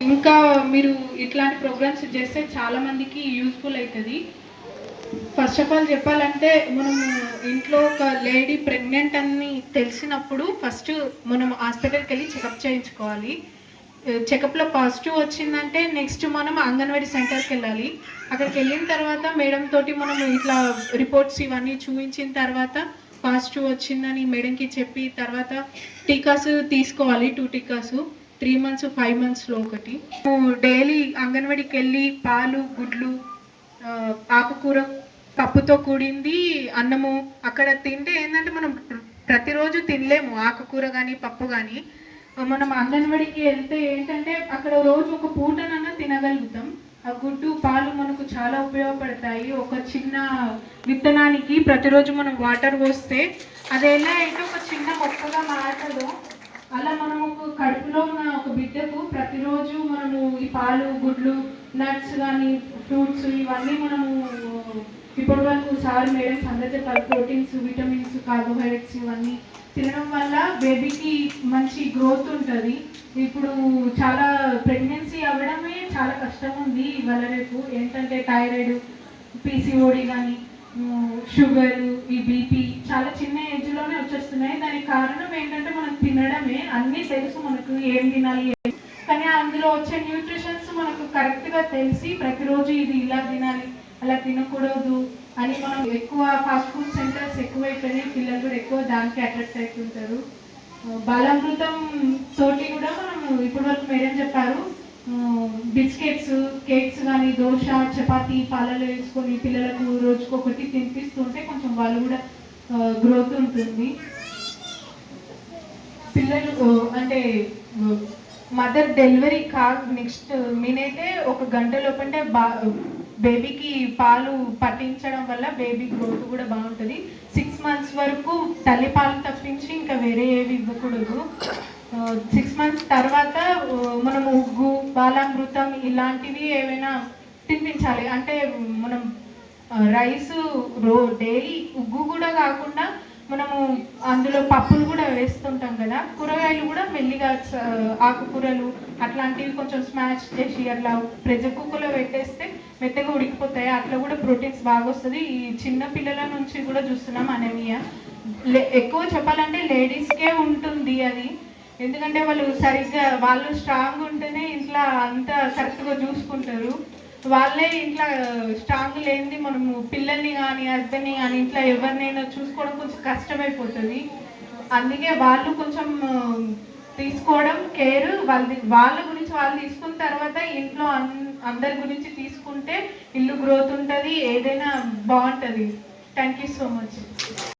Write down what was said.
ఇంకా మీరు ఇట్లాంటి ప్రోగ్రామ్స్ చేస్తే చాలా మందికి యూస్ఫుల్ అవుతుంది ఫస్ట్ ఆఫ్ ఆల్ చెప్పాలంటే మనం ఇంట్లో ఒక లేడీ ప్రెగ్నెంట్ అని తెలిసినప్పుడు ఫస్ట్ మనం హాస్పిటల్కి వెళ్ళి చెకప్ చేయించుకోవాలి. చెకప్లో పాజిటివ్ వచ్చిందంటే నెక్స్ట్ మనం అంగన్వాడీ సెంటర్కి వెళ్ళాలి. అక్కడికి వెళ్ళిన తర్వాత మేడం తోటి మనం ఇట్లా రిపోర్ట్స్ ఇవన్నీ చూపించిన తర్వాత పాజిటివ్ వచ్చిందని మేడంకి చెప్పి తర్వాత టీకాస్ తీసుకోవాలి టూ టీకాసు. త్రీ మంత్స్ ఫైవ్ మంత్స్లో ఒకటి. డైలీ అంగన్వాడికి వెళ్ళి పాలు గుడ్లు ఆకుకూర పప్పుతో కూడింది అన్నము. అక్కడ తింటే ఏంటంటే మనం ప్రతిరోజు తినలేము ఆకుకూర కానీ పప్పు కానీ మనం అంగన్వాడికి వెళ్తే ఏంటంటే అక్కడ రోజు ఒక పూటనన్నా తినగలుగుతాం. ఆ గుడ్డు పాలు మనకు చాలా ఉపయోగపడతాయి. ఒక చిన్న విత్తనానికి ప్రతిరోజు మనం వాటర్ పోస్తే అది ఎలా అయితే ఒక చిన్న మొక్కగా మారుతుందో అలా మనము ఒక కడుపులో ఉన్న ఒక బిడ్డకు ప్రతిరోజు మనము ఈ పాలు గుడ్లు నట్స్ కానీ ఫ్రూట్స్ ఇవన్నీ మనము ఇప్పటి వరకు సార్ మేడం అందరూ చెప్పారు ప్రోటీన్స్ విటమిన్స్ కార్బోహైడ్రేట్స్ ఇవన్నీ తినడం వల్ల బేబీకి మంచి గ్రోత్ ఉంటుంది. ఇప్పుడు చాలా ప్రెగ్నెన్సీ అవ్వడమే చాలా కష్టం ఉంది ఇవాళ రేపు. ఏంటంటే థైరాయిడ్ పీసీఓడి కానీ షుగర్ ఈ బీపీ చాలా చిన్న ఏజ్ వచ్చేస్తున్నాయి దానికి కారణం ఏంటంటే మనం తినడమే. అన్నీ తెలుసు మనకు ఏం తినాలి కానీ అందులో వచ్చే న్యూట్రిషన్స్ మనకు కరెక్ట్గా తెలిసి ప్రతిరోజు ఇది ఇలా తినాలి అలా తినకూడదు అని మనం ఎక్కువ ఫాస్ట్ ఫుడ్ సెంటర్స్ ఎక్కువైపోయినాయి. పిల్లలు కూడా ఎక్కువ దానికి అట్రాక్ట్ అవుతుంటారు బాలామృతం తోటి కూడా మనం ఇప్పటి వరకు మేడం చెప్పారు. బిస్కెట్స్ కేక్స్ కానీ దోశ చపాతీ పాలలో వేసుకొని పిల్లలకు రోజుకొకటి తినిపిస్తుంటే కొంచెం వాళ్ళు కూడా గ్రోత్ ఉంటుంది. పిల్లలు అంటే మదర్ డెలివరీ కా నెక్స్ట్ మీనైతే ఒక గంట లోపంటే బా బేబీకి పాలు పట్టించడం వల్ల బేబీ గ్రోత్ కూడా బాగుంటుంది. సిక్స్ మంత్స్ వరకు తల్లి పాలు తప్పించి ఇంకా వేరే ఏవి ఇవ్వకూడదు. సిక్స్ మంత్స్ తర్వాత మనం ఉగ్గు బాలామృతం ఇలాంటివి ఏమైనా తినిపించాలి. అంటే మనం రైస్ రో డైలీ ముగ్గు కూడా కాకుండా మనము అందులో పప్పులు కూడా వేస్తుంటాం కదా కూరగాయలు కూడా మెల్లిగా ఆకుకూరలు అట్లాంటివి కొంచెం స్మాష్ చేసి అట్లా ప్రెజర్ కుక్కర్లో పెట్టేస్తే మెత్తగా ఉడికిపోతాయి. అట్లా కూడా ప్రోటీన్స్ బాగా వస్తుంది. ఈ చిన్న పిల్లల నుంచి కూడా చూస్తున్నాం అనమియా ఎక్కువ చెప్పాలంటే లేడీస్కే ఉంటుంది అది. ఎందుకంటే వాళ్ళు సరిగ్గా వాళ్ళు స్ట్రాంగ్ ఉంటేనే ఇంట్లో అంతా కరెక్ట్గా చూసుకుంటారు. వాళ్ళే ఇంట్లో స్ట్రాంగ్ లేనిది మనము పిల్లల్ని కానీ హస్బెండ్ని కానీ ఇంట్లో ఎవరినైనా చూసుకోవడం కొంచెం కష్టమైపోతుంది. అందుకే వాళ్ళు కొంచెం తీసుకోవడం కేర్ వాళ్ళ వాళ్ళ గురించి వాళ్ళు తీసుకున్న తర్వాత ఇంట్లో అందరి గురించి తీసుకుంటే ఇల్లు గ్రోత్ ఉంటుంది ఏదైనా బాగుంటుంది. Thank you so much